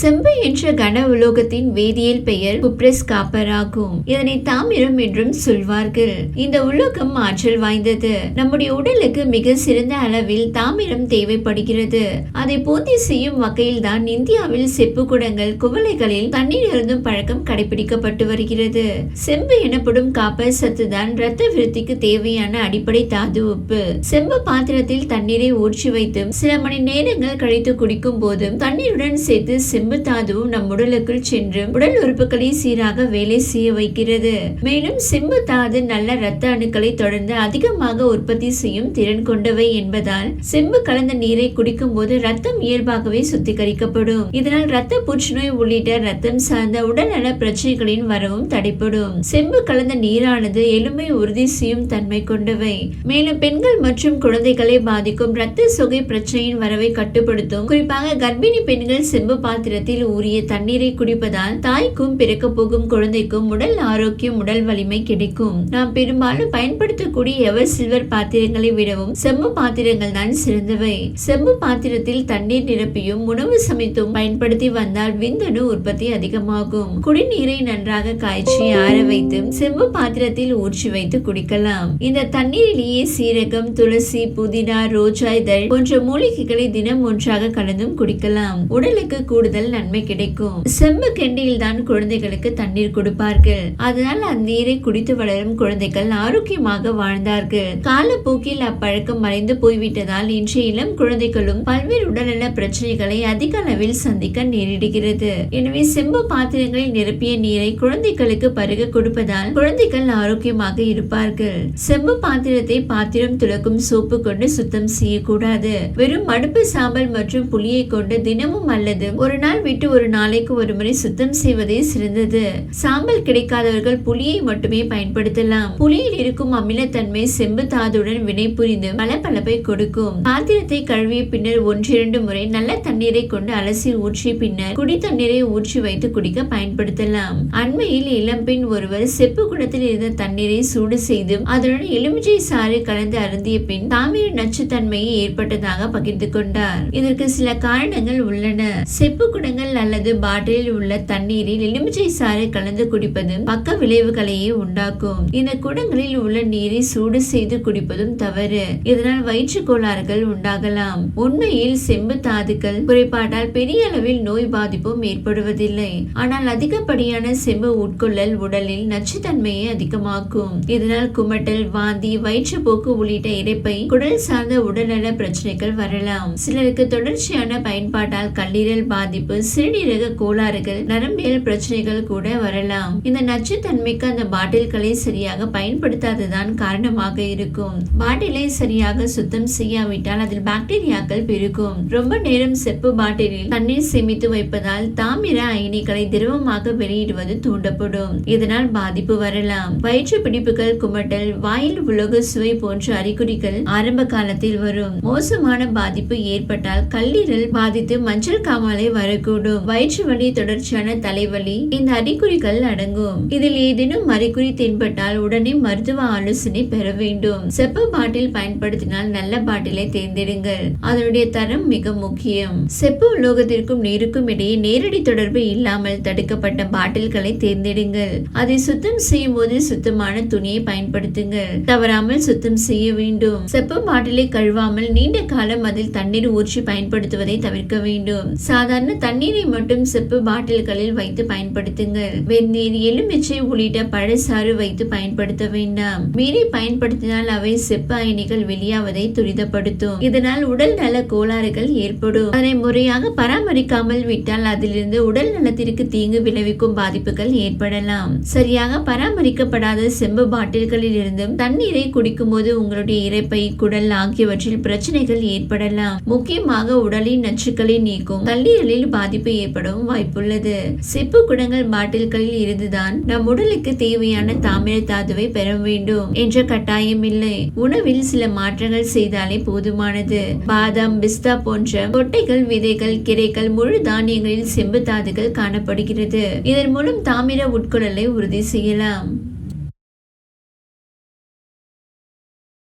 செம்பு என்ற கன உலோகத்தின் வேதியியல் பெயர் குப்ரஸ் காப்பர் ஆகும் இதனை தாமிரம் என்றும் சொல்வார்கள். இந்த உலோகம் ஆற்றல் வாய்ந்தது. நம்முடைய உடலுக்கு மிக சிறந்த அளவில் தாமிரம் தேவைப்படுகிறது. அதை பூர்த்தி செய்யும் வகையில் தான் இந்தியாவில் செப்பு குடங்கள் குவளைகளில் தண்ணீர் இருந்தும் பழக்கம் கடைபிடிக்கப்பட்டு வருகிறது. செம்பு எனப்படும் காப்பர் சத்து தான் இரத்த விருத்திக்கு தேவையான அடிப்படை தாது உப்பு. செம்பு பாத்திரத்தில் தண்ணீரை ஊற்றி வைத்தும் சில மணி நேரங்கள் கழித்து குடிக்கும் போதும் தண்ணீருடன் சேர்த்து செம்பு தாதுவும் நம் உடலுக்குள் சென்று உடல் உறுப்புகளை சீராக வேலை செய்ய வைக்கிறது. மேலும் செம்பு தாது நல்ல இரத்த அணுக்களை தொடர்ந்து அதிகமாக உற்பத்தி செய்யும் திறன் கொண்டவை என்பதால் செம்பு கலந்த நீரை குடிக்கும் போது ரத்தம் இயல்பாகவே சுத்திகரிக்கப்படும். இதனால் ரத்த புற்றுநோய் உள்ளிட்ட ரத்தம் சார்ந்த உடல்நல பிரச்சனைகளின் வரவும் தடைப்படும் செம்பு கலந்த நீரானது எலும்பை உறுதி செய்யும் தன்மை கொண்டவை. மேலும் பெண்கள் மற்றும் குழந்தைகளை பாதிக்கும் இரத்த சுகை பிரச்சனையின் வரவை கட்டுப்படுத்தும். குறிப்பாக கர்ப்பிணி பெண்கள் செம்பு நேரத்தில் ஊறிய தண்ணீரை குடிப்பதால் தாய்க்கும் பிறக்க போகும் குழந்தைக்கும் உடல் ஆரோக்கியம் உடல் வலிமை கிடைக்கும். நாம் பெரும்பாலும் பயன்படுத்தக்கூடிய எவர் சில்வர் பாத்திரங்களை விடவும் செம்பு பாத்திரங்கள் தான் சிறந்தவை. செம்பு பாத்திரத்தில் தண்ணீர் நிரப்பியும் உணவு சமைத்தும் பயன்படுத்தி வந்தால் விந்தணு உற்பத்தி அதிகமாகும். குடிநீரை நன்றாக காய்ச்சி ஆற வைத்து செம்பு பாத்திரத்தில் ஊற்றி வைத்து குடிக்கலாம். இந்த தண்ணீரிலேயே சீரகம் துளசி புதினா ரோஜா இதழ் போன்ற மூலிகைகளை தினம் ஒன்றாக கலந்தும் குடிக்கலாம். உடலுக்கு கூடுதல் நன்மை கிடைக்கும். செம்பு கெண்டியில் தான் குழந்தைகளுக்கு தண்ணீர் கொடுப்பார்கள். அதனால் அந்நீரை குடித்து வளரும் குழந்தைகள் ஆரோக்கியமாக வாழ்ந்தார்கள். காலப்போக்கில் அப்பழக்கம் மறைந்து போய்விட்டதால் இன்றைய இளம் குழந்தைகளும் பல்வேறு உடல்நல பிரச்சனைகளை அதிக அளவில் சந்திக்க நேரிடுகிறது. எனவே செம்பு பாத்திரங்களில் நிரப்பிய நீரை குழந்தைகளுக்கு பருக கொடுப்பதால் குழந்தைகள் ஆரோக்கியமாக இருப்பார்கள். செம்பு பாத்திரத்தை பாத்திரம் துளக்கும் சோப்பு கொண்டு சுத்தம் செய்யக்கூடாது. வெறும் மடுப்பு சாம்பல் மற்றும் புளியை கொண்டு தினமும் அல்லது ஒரு நாள் விட்டு ஒரு நாளைக்கு ஒரு முறை சுத்தம் செய்வதே சிறந்தது. சாம்பல் கிடைக்காதவர்கள் புளியை மட்டுமே பயன்படுத்தலாம். புளியில் இருக்கும் அமிலத்தன்மை செம்பு தாதுடன் வினை புரிந்து பளபளப்பை கொடுக்கும். பாத்திரத்தை கழுவிய பின்னர் ஒன்றிரண்டு முறை நல்ல தண்ணீரை கொண்டு அலசி ஊற்றி பின்னர் குடி தண்ணீரை ஊற்றி வைத்து குடிக்க பயன்படுத்தலாம். அண்மையில் இளம்பெண் ஒருவர் செப்பு குடத்தில் இருந்த தண்ணீரை சூடு செய்து அதனுடன் எலுமிச்சை சாறு கலந்து அருந்திய பின் தாமிர நச்சுத்தன்மையை ஏற்பட்டதாக பகிர்ந்து கொண்டார். இதற்கு சில காரணங்கள் உள்ளன. செப்பு பானங்கள் அல்லது பாட்டிலில் உள்ள தண்ணீரில் எலுமிச்சை சாறு கலந்து குடிப்பது பக்க விளைவுகளையே உண்டாக்கும். இந்த குடங்களில் உள்ள நீரை சூடு செய்து குடிப்பதும் தவறு. இதனால் வயிற்று கோளாறுகள் உண்டாகலாம். உண்மையில் செம்பு தாதுக்கள் குறைபாட்டால் பெரிய அளவில் நோய் பாதிப்பும் ஏற்படுவதில்லை. ஆனால் அதிகப்படியான செம்பு உட்கொள்ளல் உடலில் நச்சுத்தன்மையை அதிகமாக்கும். இதனால் குமட்டல் வாந்தி வயிற்றுப்போக்கு உள்ளிட்ட இறைப்பை குடல் சார்ந்த உடல்நல பிரச்சனைகள் வரலாம். சிலருக்கு தொடர்ச்சியான பயன்பாட்டால் கல்லீரல் பாதிப்பு சிறுநீரக கோளாறுகள் நரம்பியல் பிரச்சனைகள் கூட வரலாம். இந்த நச்சுத்தன்மைக்கு அந்த பாட்டில்களை சரியாக பயன்படுத்தாததான் காரணமாக இருக்கும். பாட்டிலை சரியாக சுத்தம் செய்யாவிட்டால் அதில் பாக்டீரியாக்கள் பெருகும். ரொம்ப நேரம் செப்பு பாட்டிலில் தண்ணீர் சேமித்து வைப்பதால் தாமிர அயனிகளை திரவமாக வெளியிடுவது தூண்டப்படும். இதனால் பாதிப்பு வரலாம். வயிற்று பிடிப்புகள் குமட்டல் வாயில் உலக சுவை போன்ற அறிகுறிகள் ஆரம்ப காலத்தில் வரும். மோசமான பாதிப்பு ஏற்பட்டால் கல்லீரல் பாதித்து மஞ்சள் காமாலை வரக்கூடும் வயிற்று வலி தொடர்ச்சியான தலைவலி இந்த அறிகுறிகள் அடங்கும். இதில் ஏதேனும் அறிகுறி தென்பட்டால் உடனே மருத்துவ ஆலோசனை பெற வேண்டும். செப்ப பாட்டில் பயன்படுத்தினால் நல்ல பாட்டிலை தேர்ந்தெடுங்கள். அதனுடைய தரம் மிக முக்கியம். செப்பு உலோகத்திற்கும் நீருக்கும் இடையே நேரடி தொடர்பு இல்லாமல் தடுக்கப்பட்ட பாட்டில்களை தேர்ந்தெடுங்கள். அதை சுத்தம் செய்யும் போது சுத்தமான துணியை பயன்படுத்துங்கள். தவறாமல் சுத்தம் செய்ய வேண்டும். செப்பு பாட்டிலை கழுவாமல் நீண்ட காலம் அதில் தண்ணீர் ஊற்றி பயன்படுத்துவதை தவிர்க்க வேண்டும். சாதாரண தண்ணீர் மட்டும் செப்பு பாட்டில்களில் வைத்து பயன்படுத்துங்கள். வெந்நீர் எலுமிச்சை உள்ளிட்ட பழச்சாறு வைத்து பயன்படுத்த வேண்டாம். மீறி பயன்படுத்தினால் அவை செப்பு அயனிகள் வெளியாவதை துரிதப்படுத்தும். இதனால் உடல் நல கோளாறுகள் ஏற்படும். அதனை முறையாக பராமரிக்காமல் விட்டால் அதிலிருந்து உடல் நலத்திற்கு தீங்கு விளைவிக்கும் பாதிப்புகள் ஏற்படலாம். சரியாக பராமரிக்கப்படாத செம்பு பாட்டில்களில் இருந்தும் தண்ணீரை குடிக்கும் போது உங்களுடைய இரைப்பை குடல் ஆகியவற்றில் பிரச்சனைகள் ஏற்படலாம். முக்கியமாக உடலின் நச்சுக்களை நீக்கும் கல்லீரலில் பாதிப்பு ஏற்படவும் வாய்ப்புள்ளது. செப்பு குடங்கள் பாட்டில்களில் இருந்துதான் நம் உடலுக்கு தேவையான தாமிர தாதுவை பெற வேண்டும் என்ற கட்டாயம் இல்லை. உணவில் சில மாற்றங்கள் செய்தாலே போதுமானது. பாதாம் பிஸ்தா போன்ற கொட்டைகள் விதைகள் கிரைகள் முழு தானியங்களில் செம்பு தாதுகள் காணப்படுகிறது. இதன் மூலம் தாமிர உட்கொள்ளலை உறுதி செய்யலாம்.